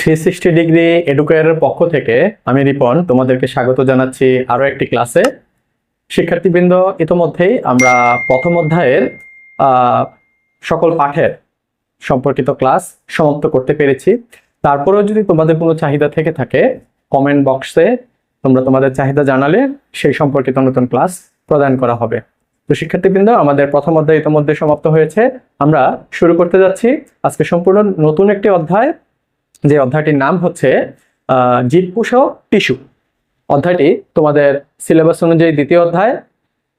Three sixty degree এডুকেয়ারের পক্ষ থেকে আমি রিপন, তোমাদেরকে স্বাগত জানাচ্ছি আরও একটি ক্লাসে শিক্ষার্থীবৃন্দ, ইতোমধ্যেই আমরা প্রথম অধ্যায়ের সকল পাঠের সম্পর্কিত ক্লাস সমাপ্ত করতে পেরেছি। তারপরেও যদি তোমাদের কোনো চাহিদা থেকে থাকে কমেন্ট বক্সে তোমরা তোমাদের চাহিদা জানালে সেই সম্পর্কিত নতুন ক্লাস প্রদান করা হবে। তো শিক্ষার্থীবৃন্দ, আমাদের প্রথম অধ্যায় ইতিমধ্যে সমাপ্ত হয়েছে। আমরা শুরু করতে যাচ্ছি। আজকে সম্পূর্ণ নতুন একটি অধ্যায়। যে অধ্যায়টির নাম হচ্ছে আহ, জীবকোষ টিস্যু। অধ্যায়টি তোমাদের সিলেবাস অনুযায়ী দ্বিতীয় অধ্যায়।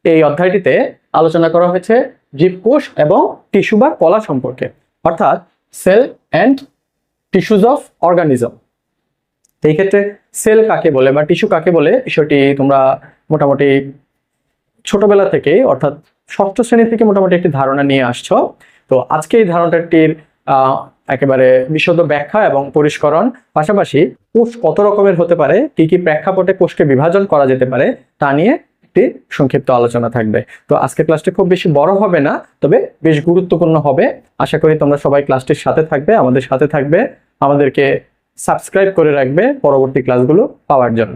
এই অধ্যায়টিতে আলোচনা করা হয়েছে জীবকোষ এবং টিস্যু বা কলা সম্পর্কে অর্থাৎ cell and tissues of organism. এই ক্ষেত্রে সেল কাকে বলে বা টিস্যু কাকে বলে বিষয়টি তোমরা মোটামুটি ছোটবেলা থেকেই অর্থাৎ ষষ্ঠ শ্রেণি থেকে মোটামুটি একটি ধারণা নিয়ে আসছো। তো আজকে এই ধারণাটির একেবারে বিশদ ব্যাখ্যা এবং পরিষ্করণ, পাশাপাশি কোষ কত রকমের হতে পারে, কি কি প্রেক্ষাপটে কোষকে বিভাজন করা যেতে পারে, তা নিয়ে একটি সংক্ষিপ্ত আলোচনা থাকবে। তো আজকে ক্লাসটি খুব বেশি বড় হবে না, তবে বেশ গুরুত্বপূর্ণ হবে। আশা করি তোমরা সবাই ক্লাসটির সাথে থাকবে, আমাদের সাথে থাকবে, আমাদেরকে সাবস্ক্রাইব করে রাখবে পরবর্তী ক্লাসগুলো পাওয়ার জন্য।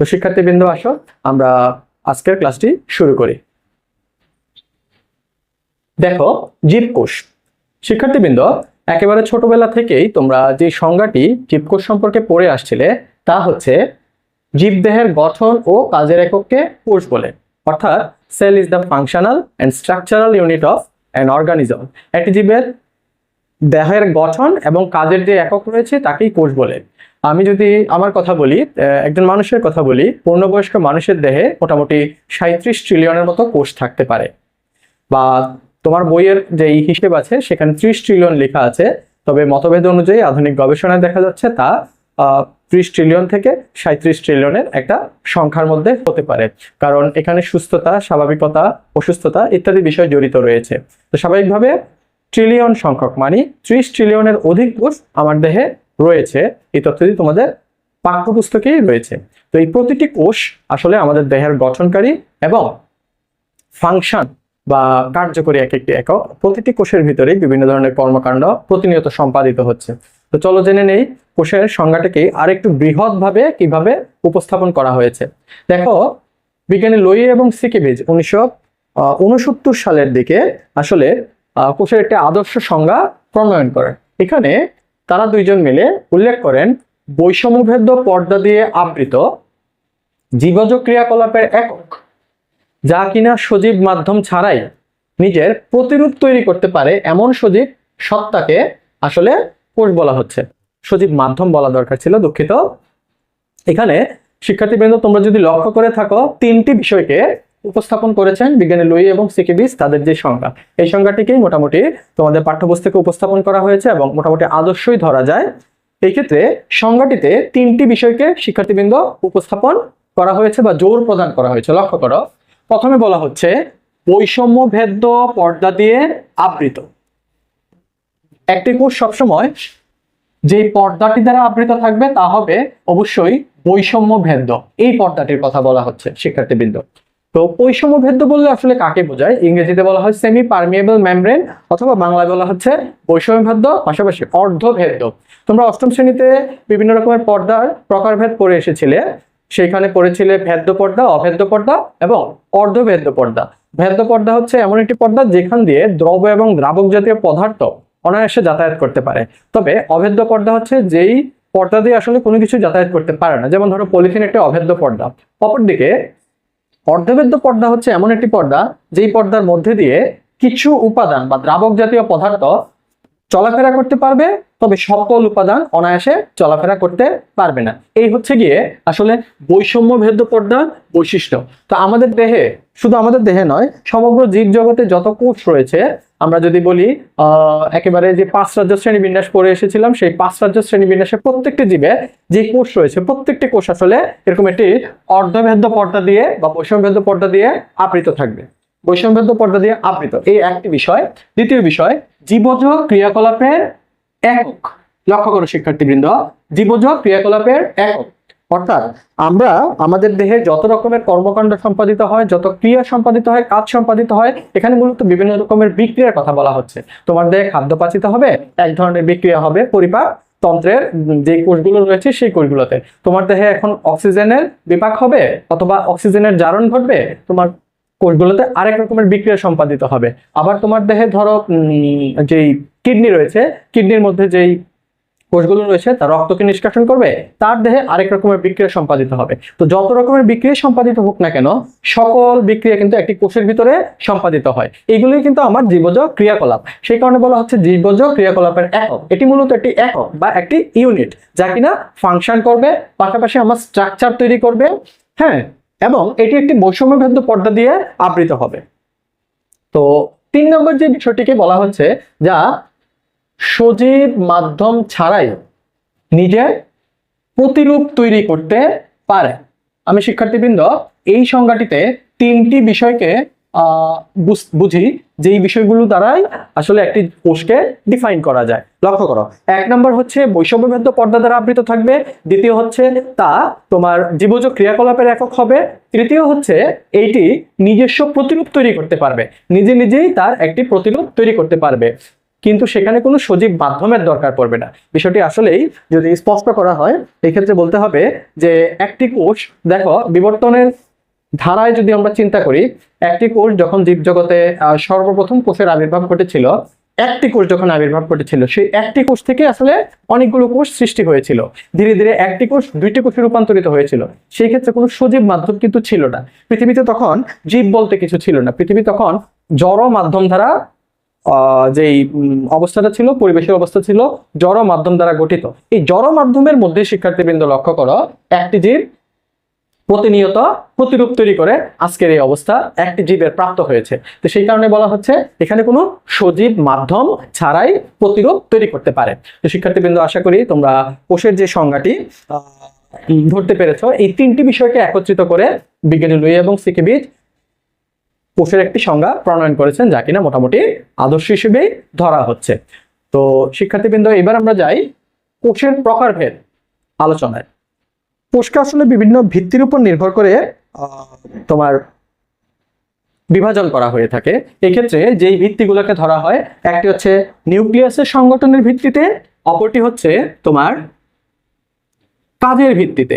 তো শিক্ষার্থীবৃন্দ আসো, আমরা আজকের ক্লাসটি শুরু করি। দেখো, জীবকোষ। শিক্ষার্থীবৃন্দ একেবারে ছোটবেলা থেকেই তোমরা যে সংজ্ঞাটি জীবকোষ সম্পর্কে পড়ে আসছিলে, তা হচ্ছে জীবদেহের গঠন ও কাজের একককে কোষ বলে। অর্থাৎ cell is the functional and structural unit of an organism. একটি জীবের দেহের গঠন এবং কাজের যে একক রয়েছে, তাকেই কোষ বলে। আমি যদি আমার কথা বলি একজন মানুষের কথা বলি, পূর্ণবয়স্ক মানুষের দেহে মোটামুটি সাঁত্রিশ ট্রিলিয়নের মতো কোষ থাকতে পারে। বা তোমার বইয়ের যে হিসেব আছে, সেখানে ত্রিশ ট্রিলিয়ন লেখা আছে। তবে মতভেদ অনুযায়ী আধুনিক গবেষণায় দেখা যাচ্ছে তা ত্রিশ ট্রিলিয়ন থেকে সাঁত্রিশ ট্রিলিয়নের একটা সংখ্যার মধ্যে হতে পারে। কারণ এখানে সুস্থতা, স্বাভাবিকতা, অসুস্থতা ইত্যাদি বিষয় জড়িত রয়েছে। তো স্বাভাবিকভাবে ট্রিলিয়ন সংখ্যক মানে ত্রিশ ট্রিলিয়নের অধিক কোষ আমার দেহে রয়েছে। এই তথ্যটি তোমাদের পাঠ্যপুস্তকেই রয়েছে। তো এই প্রতিটি কোষ আসলে আমাদের দেহের গঠনকারী এবং ফাংশন বা কার্যকরী এক একটি একক, প্রতিটি কোষের ভিতরে বিভিন্ন ধরনের কর্মকাণ্ড প্রতিনিয়ত সম্পাদিত হচ্ছে। তো চলো জেনে নেই, কোষের সংজ্ঞাটাকে আরেকটু বৃহৎভাবে কীভাবে উপস্থাপন করা হয়েছে। দেখো, বিজ্ঞানী লোই এবং সিকিবিজ উনিশশো উনসত্তর সালের দিকে আসলে কোষের একটি আদর্শ সংজ্ঞা প্রণয়ন করেন এখানে তারা দুইজন মিলে উল্লেখ করেন, বৈষম্যভেদ্য পর্দা দিয়ে আবৃত জীবজ ক্রিয়াকলাপের একক। যা কিনা সজীব মাধ্যম ছাড়াই নিজের প্রতিরূপ তৈরি করতে পারে এমন সজীব সত্তাকে আসলে কোষ বলা হচ্ছে। সজীব মাধ্যম বলা দরকার ছিল, দুঃখিত। এখানে শিক্ষার্থীবৃন্দ, তোমরা যদি লক্ষ্য করে থাকো, তিনটি বিষয়কে উপস্থাপন করেছেন বিজ্ঞানী লুই এবং সিকিবিস, তাদের যে সংজ্ঞা। এই সংজ্ঞাটিকেই মোটামুটি তোমাদের পাঠ্যপুস্তকে উপস্থাপন করা হয়েছে এবং মোটামুটি আদর্শই ধরা যায়। এই ক্ষেত্রে সংজ্ঞাটিতে তিনটি বিষয়কে শিক্ষার্থীবৃন্দ উপস্থাপন করা হয়েছে বা জোর প্রদান করা হয়েছে। লক্ষ্য করো প্রথমে বলা হচ্ছে বৈষম্য ভেদ্য পর্দা দিয়ে আবৃত। একটি কোষ সবসময় যে পর্দাটি দ্বারা আবৃত থাকবে, তা হবে অবশ্যই বৈষম্য ভেদ্য। এই পর্দাটির কথা বলা হচ্ছে শিক্ষার্থীবৃন্দ। তো বৈষম্য ভেদ্য বললে আসলে কাকে বোঝায়? ইংরেজিতে বলা হয় সেমি পারমিয়েবল মেমব্রেন অথবা বাংলায় বলা হচ্ছে বৈষম্য ভেদ্য, পাশাপাশি অর্ধভেদ্য। তোমরা অষ্টম শ্রেণীতে বিভিন্ন রকমের পর্দার প্রকারভেদ পড়ে এসেছিলে। সেইখানে পড়েছিলে ভেদ্য পর্দা, অভেদ্য পর্দা এবং অর্ধভেদ্য পর্দা। ভেদ্য পর্দা হচ্ছে এমন একটি পর্দা যেখান দিয়ে দ্রব এবং দ্রাবক জাতীয় পদার্থ অনায়াসে যাতায়াত করতে পারে। তবে অভেদ্য পর্দা হচ্ছে যেই পর্দা দিয়ে আসলে কোনো কিছু যাতায়াত করতে পারে না। যেমন ধরো পলিথিন একটা অভেদ্য পর্দা। অপরদিকে অর্ধবেদ্য পর্দা হচ্ছে এমন একটি পর্দা যেই পর্দার মধ্যে দিয়ে কিছু উপাদান বা দ্রাবক জাতীয় পদার্থ চলাফেরা করতে পারবে, তবে সকল উপাদান অনায়াসে চলাফেরা করতে পারবে না। এই হচ্ছে গিয়ে আসলে বৈষম্য ভেদ্য পর্দার বৈশিষ্ট্য। তো আমাদের দেহে, শুধু আমাদের দেহে নয়, সমগ্র জীব জগতে যত কোষ রয়েছে, আমরা যদি বলি, আহ, একেবারে যে পাঁচ রাজ্য শ্রেণি বিন্যাস পড়ে এসেছিলাম, সেই পাঁচ রাজ্য শ্রেণি বিন্যাসে প্রত্যেকটি জীবে যে কোষ রয়েছে, প্রত্যেকটি কোষ আসলে এরকম একটি অর্ধভেদ্য পর্দা দিয়ে বা বৈষম্যভেদ্য পর্দা দিয়ে আবৃত থাকবে। বৈষম্যভেদ্য পর্দা দিয়ে আবৃত। এই একটি বিষয়। দ্বিতীয় বিষয়, জীবজ ক্রিয়াকলাপের একক। লক্ষ্য করো শিক্ষার্থীবৃন্দ, জীবজ ক্রিয়াকলাপের একক। অর্থাৎ আমরা আমাদের দেহে যত রকমের কর্মকাণ্ড সম্পাদিত হয়, যত ক্রিয়া সম্পাদিত হয়, কাজ সম্পাদিত হয়, এখানে মূলত বিভিন্ন রকমের বিক্রিয়ার কথা বলা হচ্ছে। তোমার দেহে খাদ্য পাচিত হবে, এক ধরনের বিক্রিয়া হবে, পরিপাক তন্ত্রের যে কোষগুলো রয়েছে সেই কোষগুলোতে। তোমার দেহে এখন অক্সিজেনের বিপাক হবে, অথবা অক্সিজেনের জারণ ঘটবে, তোমার কোষগুলোতে আরেক রকমের বিক্রিয়া সম্পাদিত হবে। আবার তোমার দেহে ধরো যেই কিডনি রয়েছে, কিডনির মধ্যে যেই কোষগুলো রয়েছে, তা রক্তকে নিষ্কাশন করবে, তার দেহে আরেক রকমের বিক্রিয়া সম্পাদিত হবে। তো যত রকমের বিক্রিয়া সম্পাদিত হোক না কেন, সকল বিক্রিয়া কিন্তু একটি কোষের ভিতরে সম্পাদিত হয়। এগুলোই কিন্তু আমার জীবজ ক্রিয়াকলাপ। সেই কারণে বলা হচ্ছে জীবজ ক্রিয়াকলাপের একক এটি মূলত একটি একক বা একটি ইউনিট, যা কিনা ফাংশন করবে, পাশাপাশি আমার স্ট্রাকচার তৈরি করবে হ্যাঁ? এবং এটি একটি বৈষম্যভেদ্য পর্দা দিয়ে আবৃত হবে। তো তিন নম্বর যে বিষয়টিকে বলা হচ্ছে, যা সজীব মাধ্যম ছাড়াই নিজের প্রতিরূপ তৈরি করতে পারে। আমি শিক্ষার্থীবৃন্দ, এই সংজ্ঞাটিতে তিনটি বিষয়কে বুঝ- বুঝি এই বিষয়গুলো দ্বারাই আসলে একটি কোষকে ডিফাইন করা যায়। লক্ষ্য করো, এক নম্বর হচ্ছে বৈষম্যভেদ্য পর্দা দ্বারা আবৃত থাকবে, দ্বিতীয় হচ্ছে তা তোমার জীবজ ক্রিয়াকলাপের একক হবে, তৃতীয় হচ্ছে এইটি নিজস্ব প্রতিরূপ তৈরি করতে পারবে, নিজে নিজেই তার একটি প্রতিরূপ তৈরি করতে পারবে। কিন্তু সেখানে কোনো সজীব মাধ্যমের দরকার পড়বে না। বিষয়টি আসলেই যদি স্পষ্ট করা হয় এই ক্ষেত্রে বলতে হবে যে একটি কোষ, দেখো, বিবর্তনের ধারায় যদি আমরা চিন্তা করি, একটি কোষ যখন জীবজগতে সর্বপ্রথম কোষের আবির্ভাব ঘটেছিল, একটি কোষ যখন আবির্ভাব ঘটেছিল, সেই একটি কোষ থেকে আসলে অনেকগুলো কোষ সৃষ্টি হয়েছিল। ধীরে ধীরে একটি কোষ দুইটি কোষে রূপান্তরিত হয়েছিল। সেই ক্ষেত্রে কোনো সজীব মাধ্যম কিন্তু ছিল না। পৃথিবীতে তখন জীব বলতে কিছু ছিল না। পৃথিবী তখন জড় মাধ্যম দ্বারা যেই অবস্থাটা ছিল, পরিবেশের অবস্থা ছিল, জড় মাধ্যম দ্বারা গঠিত। এই জড় মাধ্যমের মধ্যে শিক্ষার্থীবৃন্দ লক্ষ্য করো, একটি জীব প্রতিনিয়ত প্রতিরূপ তৈরি করে আজকের এই অবস্থা একটি জীবের প্রাপ্ত হয়েছে। তো সেই কারণে বলা হচ্ছে এখানে কোনো সজীব মাধ্যম ছাড়াই প্রতিরূপ তৈরি করতে পারে। তো শিক্ষার্থীবৃন্দ, আশা করি তোমরা কোষের যে সংজ্ঞাটি ধরতে পেরেছ, এই তিনটি বিষয়কে একত্রিত করে বিজ্ঞানী লুই এবং সিকিবিজ কোষের একটি সংজ্ঞা প্রণয়ন করেছেন, যা কিনা মোটামুটি আদর্শ হিসেবেই ধরা হচ্ছে। তো শিক্ষার্থীবৃন্দ, এবার আমরা যাই কোষের প্রকারভেদ আলোচনায়। কোষকে আসলে বিভিন্ন ভিত্তির উপর নির্ভর করে তোমার বিভাজন করা হয়ে থাকে। এক্ষেত্রে যেই ভিত্তিগুলোকে ধরা হয়, একটি হচ্ছে নিউক্লিয়াসের সংগঠনের ভিত্তিতে, অপরটি হচ্ছে তোমার কাজের ভিত্তিতে।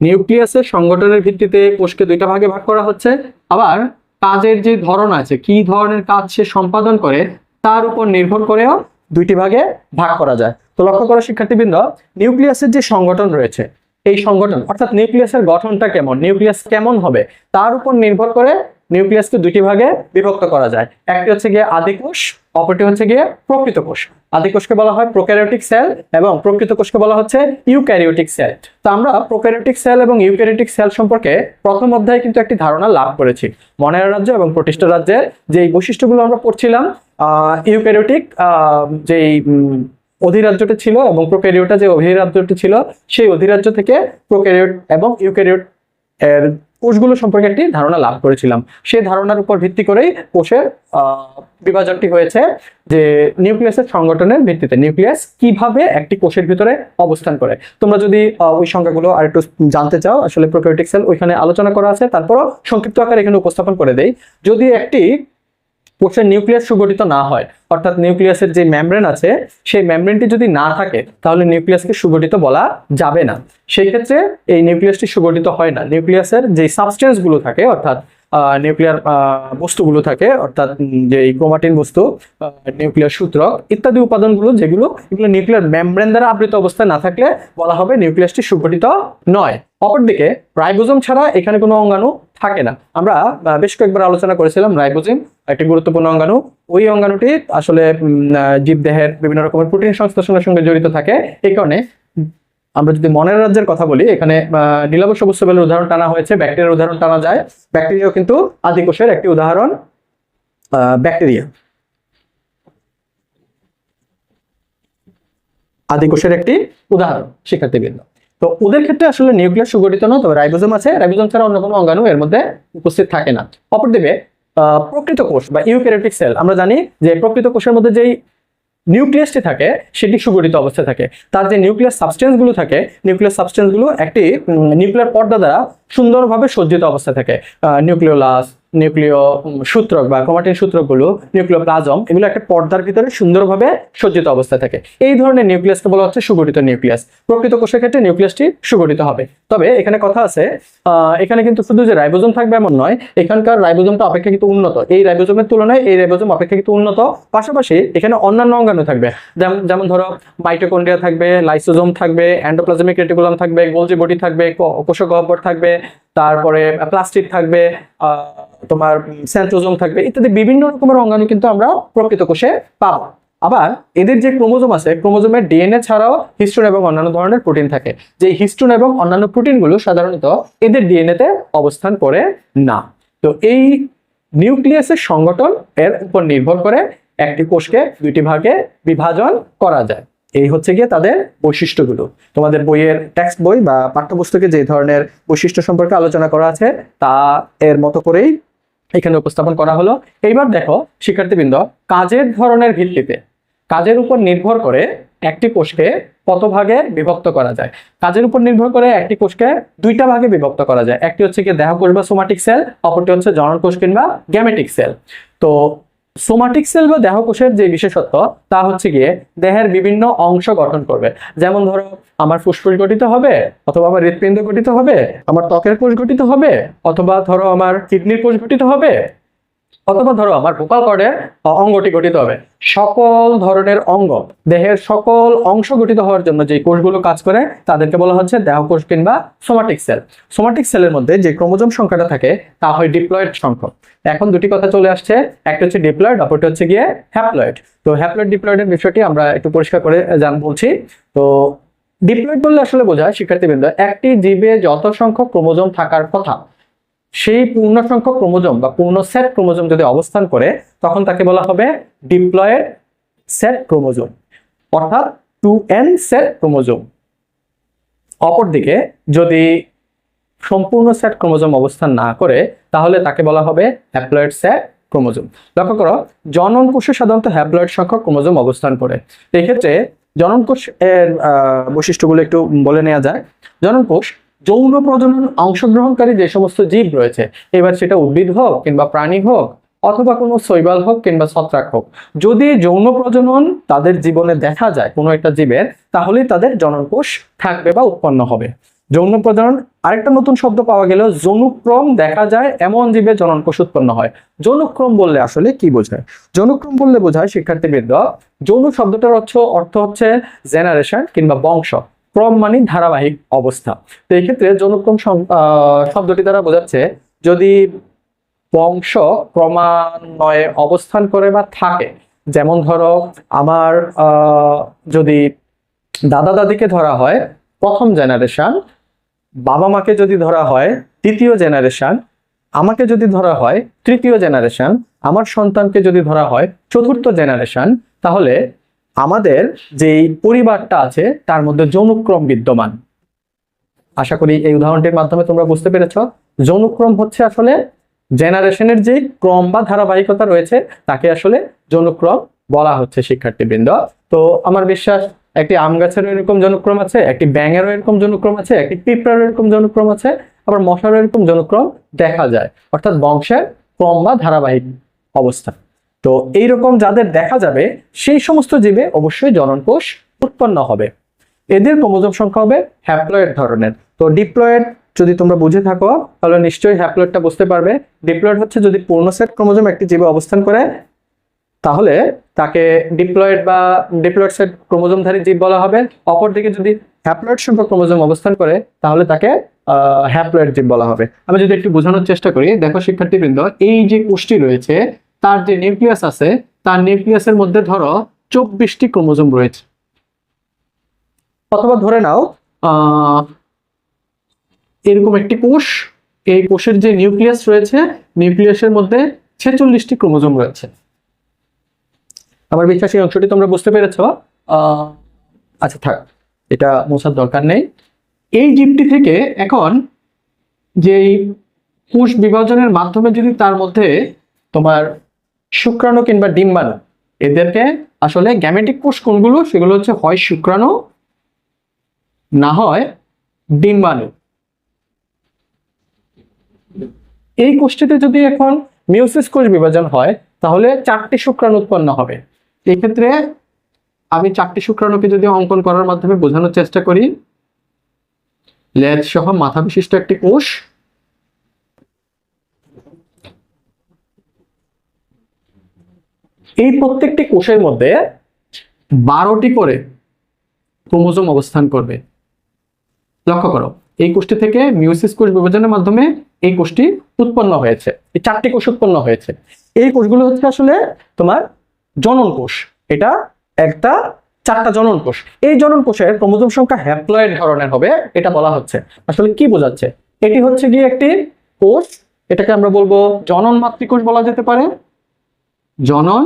নিউক্লিয়াসের সংগঠনের ভিত্তিতে কোষকে দুইটা ভাগে ভাগ করা হচ্ছে। আবার কাজের যে ধরন আছে, কি ধরনের কাজ সে সম্পাদন করে, তার উপর নির্ভর করেও দুইটি ভাগে ভাগ করা যায়। তো লক্ষ্য করো, শিক্ষার্থীবৃন্দ, নিউক্লিয়াসের যে সংগঠন রয়েছে এই সংগঠন, অর্থাৎ নিউক্লিয়াসের গঠনটা কেমন, নিউক্লিয়াস কেমন হবে, তার উপর নির্ভর করে নিউক্লিয়াসকে দুটি ভাগে বিভক্ত করা যায়। একটি হচ্ছে গিয়ে আদিকোষ অপরটি হচ্ছে গিয়ে প্রকৃত কোষ। আদিকোষকে বলা হয় প্রোক্যারিওটিক সেল এবং প্রকৃত কোষকে বলা হচ্ছে ইউক্যারিওটিক সেল। তো আমরা প্রোক্যারিওটিক সেল এবং ইউক্যারিওটিক সেল সম্পর্কে প্রথম অধ্যায়ে কিন্তু একটি ধারণা লাভ করেছি। মনের রাজ্য এবং প্রতিষ্ঠা রাজ্যের যে বৈশিষ্ট্যগুলো আমরা পড়ছিলাম ইউক্যারিওটিক যেই অধিরাজ্যটা ছিল এবং প্রোক্যারিওটা যে অধিরাজ্যটি ছিল, সেই অধিরাজ্য থেকে প্রোক্যারিওট এবং ইউক্যারিওট এর কোষগুলো সম্পর্কে একটি ধারণা লাভ করেছিলাম। সেই ধারণার উপর ভিত্তি করেই কোষের বিভাজনটি হয়েছে যে নিউক্লিয়াসের সংগঠনের ভিত্তিতে। নিউক্লিয়াস কীভাবে একটি কোষের ভিতরে অবস্থান করে? তোমরা যদি ওই সংখ্যাগুলো আর একটু জানতে চাও, আসলে প্রোক্যারিওটিক সেল ওইখানে আলোচনা করা আছে, তারপরও সংক্ষিপ্ত আকারে এখানে উপস্থাপন করে দেই। যদি একটি কোষের নিউক্লিয়াস সুগঠিত না হয়, অর্থাৎ নিউক্লিয়াসের যে মেমব্রেন আছে, সেই মেমব্রেনটি যদি না থাকে, তাহলে নিউক্লিয়াসকে সুগঠিত বলা যাবে না। সেই ক্ষেত্রে এই নিউক্লিয়াসটি সুগঠিত হয় না। নিউক্লিয়াসের যে সাবস্টেন্সগুলো থাকে, অর্থাৎ নিউক্লিয়ার বস্তুগুলো থাকে, অর্থাৎ যে ক্রোমাটিন বস্তু নিউক্লিয়ার সূত্রক ইত্যাদি উপাদানগুলো যেগুলো, এগুলো নিউক্লিয়ার মেমব্রেন দ্বারা আবৃত অবস্থায় না থাকলে বলা হবে নিউক্লিয়াসটি সুগঠিত নয়। অপরদিকে, রাইবোজোম ছাড়া এখানে কোনো অঙ্গাণু থাকে না। আমরা বেশ কয়েকবার আলোচনা করেছিলাম রাইবোজিম, একটি গুরুত্বপূর্ণ অঙ্গাণু। ওই অঙ্গাণুটি আসলে জীবদেহের বিভিন্ন রকমের প্রোটিন সংশ্লেষণের সঙ্গে জড়িত থাকে। এই কারণে আমরা যদি মনের রাজ্যের কথা বলি, এখানে নীলাভ সবুজ উদাহরণ টানা হয়েছে, ব্যাকটেরিয়ার উদাহরণ টানা যায়। ব্যাকটেরিয়াও কিন্তু আদিকোষের একটি উদাহরণ ব্যাকটেরিয়া। আদিকোষের একটি উদাহরণ, শিক্ষার্থীবৃন্দ। তো ওদের ক্ষেত্রে আসলে নিউক্লিয়াস সুগঠিত নয়, তবে রাইবোজোম আছে। রাইবোজোম ছাড়া অন্য কোনো অঙ্গাণু এর মধ্যে উপস্থিত থাকে না। অপরদিকে প্রকৃত কোষ বা ইউক্যারিওটিক সেল, আমরা জানি যে প্রকৃত কোষের মধ্যে যেই নিউক্লিয়াসটি থাকে, সেটি সুগঠিত অবস্থায় থাকে। তার যে নিউক্লিয়ার সাবস্টেন্সগুলো থাকে নিউক্লিয়ার সাবস্টেন্সগুলো একটি নিউক্লিয়ার পর্দা দ্বারা সুন্দরভাবে সজ্জিত অবস্থায় থাকে। নিউক্লিওলাস নিউক্লিয় সূত্রক বা ক্রোমাটিন সূত্রকগুলো নিউক্লিয় প্লাজম এগুলো একটা পর্দার ভিতরে সুন্দরভাবে সজ্জিত অবস্থায় থাকে। এই ধরনের নিউক্লিয়াসকে বলা হচ্ছে সুগঠিত নিউক্লিয়াস। প্রকৃত কোষের ক্ষেত্রে নিউক্লিয়াসটি সুগঠিত হবে। তবে এখানে কথা আছে এখানে কিন্তু শুধু যে রাইবোজোম থাকবে এমন নয়, এখানকার রাইবোজোমটা অপেক্ষাকৃত উন্নত। এই রাইবোজোমের তুলনায় এই রাইবোজোম অপেক্ষাকৃত উন্নত। পাশাপাশি এখানে অন্যান্য অঙ্গাণু থাকবে। যেমন যেমন ধরো মাইটোকন্ড্রিয়া থাকবে, লাইসোজোম থাকবে, অ্যান্ডোপ্লাজমিক রেটিকুলাম থাকবে, গোলজি বডি থাকবে, কো- কোষক গহ্বর থাকবে তারপরে প্লাস্টিক থাকবে তোমার সেন্ট্রোজোম থাকবে, ইত্যাদি বিভিন্ন রকমের অঙ্গাণু কিন্তু আমরা প্রকৃত কোষে পাবো। আবার এদের যে ক্রোমোজোম আছে, ক্রোমোজোমের ডিএনএ ছাড়াও হিস্টোন এবং অন্যান্য ধরনের প্রোটিন থাকে। যে হিস্টোন এবং অন্যান্য প্রোটিনগুলো সাধারণত এদের ডিএনএতে অবস্থান করে না। তো এই নিউক্লিয়াসের সংগঠন এর উপর নির্ভর করে একটি কোষকে দুইটি ভাগে বিভাজন করা যায়। এই হচ্ছে গিয়ে তাদের বৈশিষ্ট্যগুলো। তোমাদের বইয়ের টেক্সট বই বা পাঠ্যপুস্তকে যে ধরনের বৈশিষ্ট্য সম্পর্কে আলোচনা করা আছে, তা এর মতো করেই এখানে উপস্থাপন করা হলো। এইবার দেখো, শিক্ষার্থীবৃন্দ, কাজের ধরনের ভিত্তিতে। কাজের উপর নির্ভর করে একটি কোষকে কত ভাগে বিভক্ত করা যায়। কাজের উপর নির্ভর করে একটি কোষকে দুইটা ভাগে বিভক্ত করা যায়। একটি হচ্ছে কি দেহকোষ বা সোমাটিক সেল, অপরটি হচ্ছে জননকোষ কিংবা গ্যামেটিক সেল। তো সোমাটিক সেল বা দেহকোষের যে বিশেষত্ব, তা হচ্ছে গিয়ে দেহের বিভিন্ন অংশ গঠন করবে। যেমন ধরো, আমার ফুসফুস গঠিত হবে, অথবা আমার হৃৎপিণ্ড গঠিত হবে, আমার ত্বকের কোষ গঠিত হবে, অথবা ধরো আমার কিডনির কোষ গঠিত হবে অথবা ধরো আমার ভোকাল কর্ডের অঙ্গটি গঠিত হবে। সকল ধরনের অঙ্গ, দেহের সকল অংশ গঠিত হওয়ার জন্য যে কোষগুলো কাজ করে, তাদেরকে বলা হচ্ছে দেহকোষ কিংবা সোমাটিক সেল সোমাটিক সেলের মধ্যে যে ক্রোমোজোম সংখ্যাটা থাকে, তা হয় ডিপ্লয়েড সংখ্যক এখন দুটি কথা চলে আসছে, একটা হচ্ছে ডিপ্লয়েড অপরটি হচ্ছে গিয়ে হ্যাপ্লয়েড তো হ্যাপ্লয়েড ডিপ্লয়েডের বিষয়টি আমরা একটু পরিষ্কার করে জান, বলছি। তো ডিপ্লয়েড বললে আসলে বোঝায়, শিক্ষার্থীবৃন্দ, একটি জীবে যত সংখ্যক ক্রোমোজোম থাকার কথা সেই পূর্ণ সংখ্যক ক্রোমোজোম বা পূর্ণ সেট ক্রোমোজোম যদি অবস্থান করে, তখন তাকে বলা হবে ডিপ্লয়েড সেট ক্রোমোজোম, অর্থাৎ টু এন সেট ক্রোমোজোম। অপরদিকে যদি সম্পূর্ণ সেট ক্রোমোজোম অবস্থান না করে, তাহলে তাকে বলা হবে হ্যাপ্লয়েড সেট ক্রোমোজোম। লক্ষ্য করো, জনন কোষে সাধারণত হ্যাপ্লয়েড সংখ্যক ক্রোমোজোম অবস্থান করে। এই ক্ষেত্রে জনন কোষ এর বৈশিষ্ট্যগুলো একটু বলে নেওয়া যায় জনন কোষ যৌন প্রজনন অংশগ্রহণকারী যে সমস্ত জীব রয়েছে, এবার সেটা উদ্ভিদ হোক কিংবা প্রাণী হোক, অথবা কোনো শৈবাল হোক কিংবা ছত্রাক হোক, যদি যৌন প্রজনন তাদের জীবনে দেখা যায় কোনো একটা জীবের, তাহলেই তাদের জননকোষ থাকবে বা উৎপন্ন হবে। যৌন প্রজনন, আরেকটা নতুন শব্দ পাওয়া গেল, যৌনুক্রম দেখা যায় এমন জীবের জননকোষ উৎপন্ন হয়। যৌনুক্রম বললে আসলে কি বোঝায়? যৌনুক্রম বললে বোঝায়, শিক্ষার্থীবৃন্দ, যৌন শব্দটার অর্থ অর্থ হচ্ছে জেনারেশন কিংবা বংশ। ক্রম মানে ধারাবাহিক অবস্থা। তো এই ক্ষেত্রে যৌনক্রম শব্দটি দ্বারা বোঝাচ্ছে যদি বংশ ক্রমান্বয়ে অবস্থান করে বা থাকে, যেমন ধরো আমার যদি দাদা দাদিকে ধরা হয় প্রথম জেনারেশন বাবা মাকে যদি ধরা হয় তৃতীয় জেনারেশন আমাকে যদি ধরা হয় তৃতীয় জেনারেশন আমার সন্তানকে যদি ধরা হয় চতুর্থ জেনারেশন তাহলে আমাদের যেই পরিবারটা আছে, তার মধ্যে যৌনক্রম বিদ্যমান। আশা করি এই উদাহরণটির মাধ্যমে তোমরা বুঝতে পেরেছ। যৌনক্রম হচ্ছে আসলে জেনারেশনের যে ক্রম বা ধারাবাহিকতা রয়েছে, তাকে আসলে যৌনক্রম বলা হচ্ছে, শিক্ষার্থীবৃন্দ। তো আমার বিশ্বাস, একটি আম গাছেরও এরকম জনক্রম আছে, একটি ব্যাঙেরও এরকম জনক্রম আছে, একটি পিঁপড়ারও এরকম জনক্রম আছে, আবার মশারও এরকম জনক্রম দেখা যায়। অর্থাৎ বংশের ক্রম বা ধারাবাহিক অবস্থা। তো এইরকম যাদের দেখা যাবে, সেই সমস্ত জীবে অবশ্যই জননকোষ উৎপন্ন হবে। এদের ক্রোমোজোম সংখ্যা হবে হ্যাপ্লয়েড ধরনের। তো ডিপ্লয়েড যদি তোমরা বুঝে থাকো, তাহলে নিশ্চয়ই হ্যাপ্লয়েডটা বুঝতে পারবে। ডিপ্লয়েড হচ্ছে যদি পূর্ণ সেট ক্রোমোজোম একটি জীবে অবস্থান করে, তাহলে তাকে ডিপ্লয়েড বা ডিপ্লয়েড সেট ক্রোমোজোমধারী জীব বলা হবে। অপরদিকে যদি হ্যাপ্লয়েড সংখ্যক ক্রোমোজোম অবস্থান করে, তাহলে তাকে হ্যাপ্লয়েড জীব বলা হবে। আমি যদি একটু বোঝানোর চেষ্টা করি, দেখো শিক্ষার্থীবৃন্দ, এই যে কোষটি রয়েছে তার যে নিউক্লিয়াস আছে তার নিউক্লিয়াসের মধ্যে ধরো চব্বিশটি ক্রোমোজোম রয়েছে। অথবা ধরে নাও এরকম একটি কোষ এই কোষের যে নিউক্লিয়াস রয়েছে নিউক্লিয়াসের মধ্যে ছেচল্লিশটি ক্রোমোজোম রয়েছে। আমার বিশ্বাস এই অংশটি তোমরা বুঝতে পেরেছ। আহ, আচ্ছা থাক এটা মোছার দরকার নেই। এই জীবটি থেকে এখন যেই কোষ বিভাজনের মাধ্যমে যদি তার মধ্যে তোমার শুক্রাণু কিংবা ডিম্বাণু, এদেরকে আসলে গ্যামেটিক কোষ কোনগুলো? সেগুলো হচ্ছে হয় শুক্রাণু, না হয় ডিম্বাণু। এই কোষটিতে যদি এখন মিউসিস কোষ বিভাজন হয়, তাহলে চারটি শুক্রাণু উৎপন্ন হবে। এই ক্ষেত্রে আমি চারটি শুক্রাণুকে যদি অঙ্কন করার মাধ্যমে বোঝানোর চেষ্টা করি, লেজ সহ মাথা বিশিষ্ট একটি কোষ এই প্রত্যেকটি কোষের মধ্যে বারোটি করে ক্রোমোজোম অবস্থান করবে। লক্ষ্য করো, এই কোষটি থেকে মিউসিস কোষ বিভাজনের মাধ্যমে এই কোষটি উৎপন্ন হয়েছে। এই চারটি কোষ উৎপন্ন হয়েছে। এই কোষগুলো হচ্ছে আসলে তোমার জনন কোষ। এটা একটা চারটা জনন কোষ। এই জনন কোষের ক্রোমোজোম সংখ্যা হ্যাপ্লয়েড ধরনের হবে, এটা বলা হচ্ছে। আসলে কি বোঝাচ্ছে? এটি হচ্ছে গিয়ে একটি কোষ, এটাকে আমরা বলব জনন মাতৃকোষ বলা যেতে পারে। জনন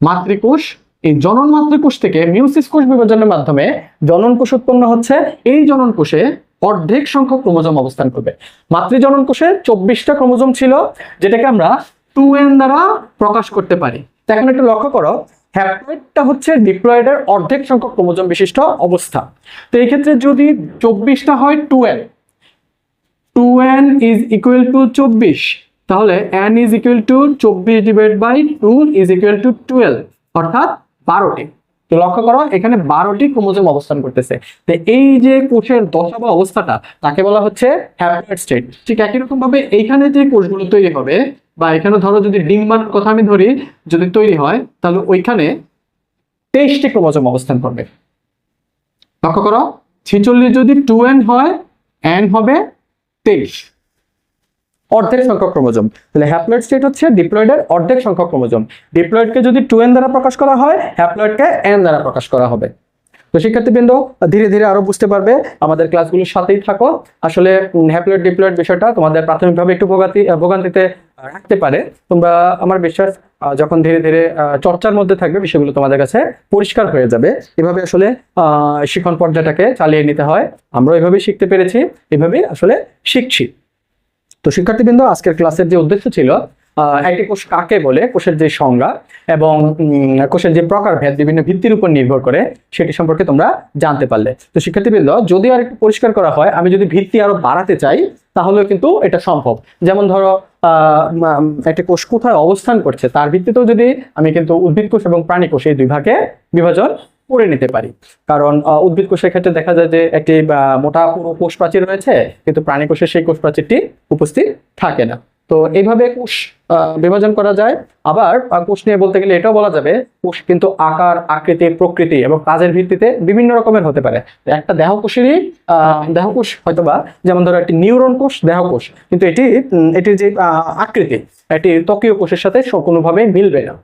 মাতৃকোষ, এই জনন মাতৃকোষ থেকে মিউসিস কোষ বিভাজনের মাধ্যমে জনন কোষ উৎপন্ন হচ্ছে। এই জনন কোষে অর্ধেক সংখ্যক ক্রোমোজোম অবস্থান করবে। মাতৃজনন কোষে চব্বিশটা ক্রোমোজোম ছিল, যেটাকে আমরা টু এন দ্বারা প্রকাশ করতে পারি। এখন একটু লক্ষ্য করো, হ্যাপ্লয়েডটা হচ্ছে ডিপ্লয়েডের অর্ধেক সংখ্যক ক্রোমোজোম বিশিষ্ট অবস্থা। তো এই ক্ষেত্রে যদি চব্বিশটা হয় two N two N is equal to চব্বিশ তাহলে এন ইজ ইকুয়াল টু চব্বিশ divide by two is equal to twelve অর্থাৎ বারোটি। তো লক্ষ্য করো, এখানে বারোটি ক্রোমোজোম অবস্থান করতেছে। তো এই যে কোষের দশা বা অবস্থাটা, তাকে বলা হচ্ছে হ্যাপ্লয়েড স্টেট ঠিক একই রকম ভাবে এইখানে যে কোষগুলো তৈরি হবে, বা এখানে ধরো যদি ডিম্বাণুর কথা আমি ধরি, যদি তৈরি হয়, তাহলে ওইখানে তেইশটি ক্রোমোজোম অবস্থান করবে। লক্ষ্য করো, ছিচল্লিশ যদি টু এন হয় এন হবে তেইশ। অর্ধেক সংখ্যক ক্রোমোজোম। তাহলে হ্যাপ্লয়েড স্টেট হচ্ছে ডিপ্লয়েডের অর্ধেক সংখ্যক ক্রোমোজোম। ডিপ্লয়েডকে যদি টু এন দ্বারা প্রকাশ করা হয় হ্যাপ্লয়েডকে এন দ্বারা প্রকাশ করা হবে। তো শিক্ষার্থীবৃন্দ ধীরে ধীরে আরও বুঝতে পারবে, আমাদের ক্লাসগুলোর সাথেই থাকো। আসলে হ্যাপ্লয়েড ডিপ্লয়েড বিষয়টা তোমাদের প্রাথমিকভাবে একটু ভোগান্তি ভোগান্তিতে রাখতে পারে। তোমরা, আমার বিশ্বাস যখন ধীরে ধীরে চর্চার মধ্যে থাকবে, বিষয়গুলো তোমাদের কাছে পরিষ্কার হয়ে যাবে। এভাবে আসলে শিখন পর্যায়টাকে চালিয়ে নিতে হয়। আমরা এভাবেই শিখতে পেরেছি, এভাবেই আসলে শিখছি। তো শিক্ষার্থীবৃন্দ, আজকের ক্লাসের যে উদ্দেশ্য ছিল একটি কোষ কাকে বলে, কোষের যে সংজ্ঞা এবং কোষের যে প্রকারভেদ বিভিন্ন ভিত্তির উপর নির্ভর করে সেটি সম্পর্কে তোমরা জানতে পারলে। তো শিক্ষার্থীবৃন্দ, যদি আর একটু পরিষ্কার করা হয়, আমি যদি ভিত্তি আরও বাড়াতে চাই তাহলে কিন্তু এটা সম্ভব। যেমন ধরো একটা কোষ কোথায় অবস্থান করছে, তার ভিত্তিতেও যদি আমি কিন্তু উদ্ভিদ কোষ এবং প্রাণী কোষ এই দুই ভাগে বিভাজন করে নিতে পারি। কারণ উদ্ভিদ কোষের ক্ষেত্রে দেখা যায় যে একটি মোটা পুরো কোষ প্রাচীর রয়েছে, কিন্তু প্রাণী কোষের সেই কোষ প্রাচীরটি উপস্থিত থাকে না। তো এইভাবে কোষ বিভাজন করা যায়। আবার কোষ নিয়ে বলতে গেলে এটাও বলা যাবে, কোষ কিন্তু আকার, আকৃতি, প্রকৃতি এবং কাজের ভিত্তিতে বিভিন্ন রকমের হতে পারে। একটা দেহকোষেরই দেহকোষ হয়তোবা, যেমন ধরো একটি নিউরন কোষ দেহকোষ কিন্তু এটি এটির যে আকৃতি, এটি ত্বকীয় কোষের সাথে কোনোভাবেই মিলবে না।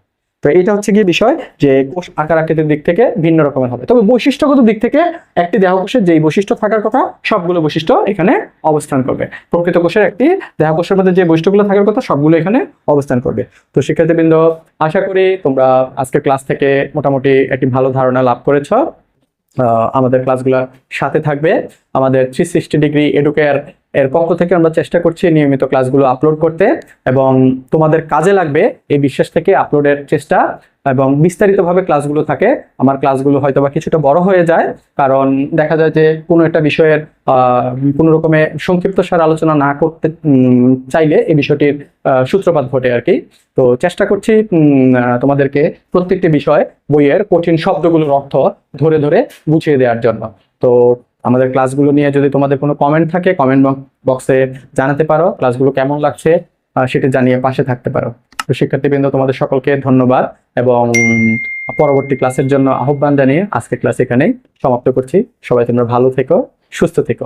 তো এটা হচ্ছে গিয়ে বিষয় যে কোষ আকার আকৃতির দিক থেকে ভিন্ন রকমের হবে। তবে বৈশিষ্ট্যগত দিক থেকে একটি দেহকোষের যেই বৈশিষ্ট্য থাকার কথা, সবগুলো বৈশিষ্ট্য এখানে অবস্থান করবে। প্রকৃত কোষের একটি দেহকোষের মধ্যে যে বৈশিষ্ট্যগুলো থাকার কথা, সবগুলো এখানে অবস্থান করবে। তো শিক্ষার্থীবৃন্দ আশা করি তোমরা আজকের ক্লাস থেকে মোটামুটি একটি ভালো ধারণা লাভ করেছ। আমাদের ক্লাসগুলোর সাথে থাকবে। আমাদের থ্রি সিক্সটি ডিগ্রি এডুকেয়ার এর পক্ষ থেকে আমরা চেষ্টা করছি নিয়মিত ক্লাসগুলো আপলোড করতে এবং তোমাদের কাজে লাগবে এই বিশ্বাস থেকে আপলোডের চেষ্টা এবং বিস্তারিতভাবে ক্লাসগুলো থাকে। আমার ক্লাসগুলো হয়তো বা কিছুটা বড় হয়ে যায়, কারণ দেখা যায় যে কোনো একটা বিষয়ের কোনো রকমে সংক্ষিপ্ত সার আলোচনা না করতে চাইলে এই বিষয়টির সূত্রপাত ঘটে আর কি তো চেষ্টা করছি তোমাদেরকে প্রত্যেকটি বিষয়, বইয়ের কঠিন শব্দগুলোর অর্থ ধরে ধরে বুঝিয়ে দেওয়ার জন্য। তো আমাদের ক্লাসগুলো নিয়ে যদি তোমাদের কোনো কমেন্ট থাকে কমেন্ট বক্সে জানাতে পারো ক্লাসগুলো কেমন লাগছে সেটা জানিয়ে পাশে থাকতে পারো। তো শিক্ষার্থীবৃন্দ, তোমাদের সকলকে ধন্যবাদ এবং পরবর্তী ক্লাসের জন্য আহ্বান জানিয়ে আজকে ক্লাস এখানেই সমাপ্ত করছি। সবাই তোমরা ভালো থেকো, সুস্থ থেকো।